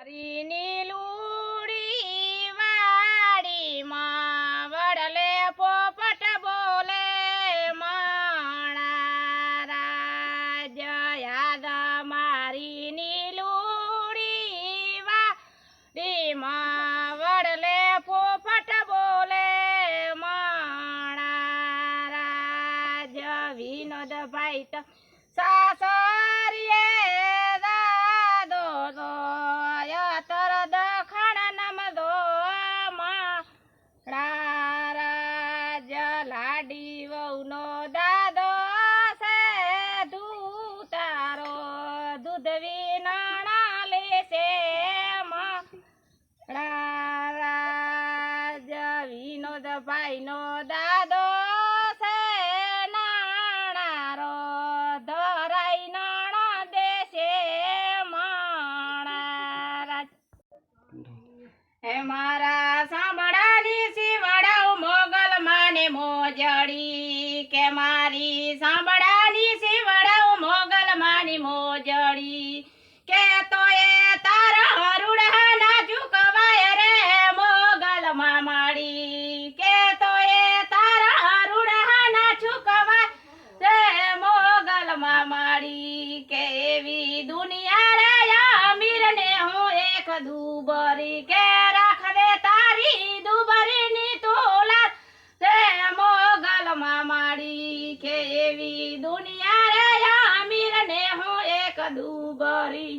મારીની લુડી વાડીમાં વડલે પોપટ બોલે, માણા રાજ યાદ મારીની લુડી વાડીમાં વડલે પોપટ બોલે, માણા રાજ વિનોદ ભાઈ તો સાસરીએ દૂધ વિનાણા લેશે રાજ વિનોદ ભાઈનો દાદો છે. નાણારો ધરાઈ નાણા દેશે માણા રાજ. મારા સાંભળાની શિવડાવ મોગલ મોજડી કે મારી સાંભળાની એક દુબરી કે રાખ દે તારી દુબરી ની તોલા તે મોગલ મામાડી, કે એવી દુનિયા રે અમીર ને હું એક દુબરી.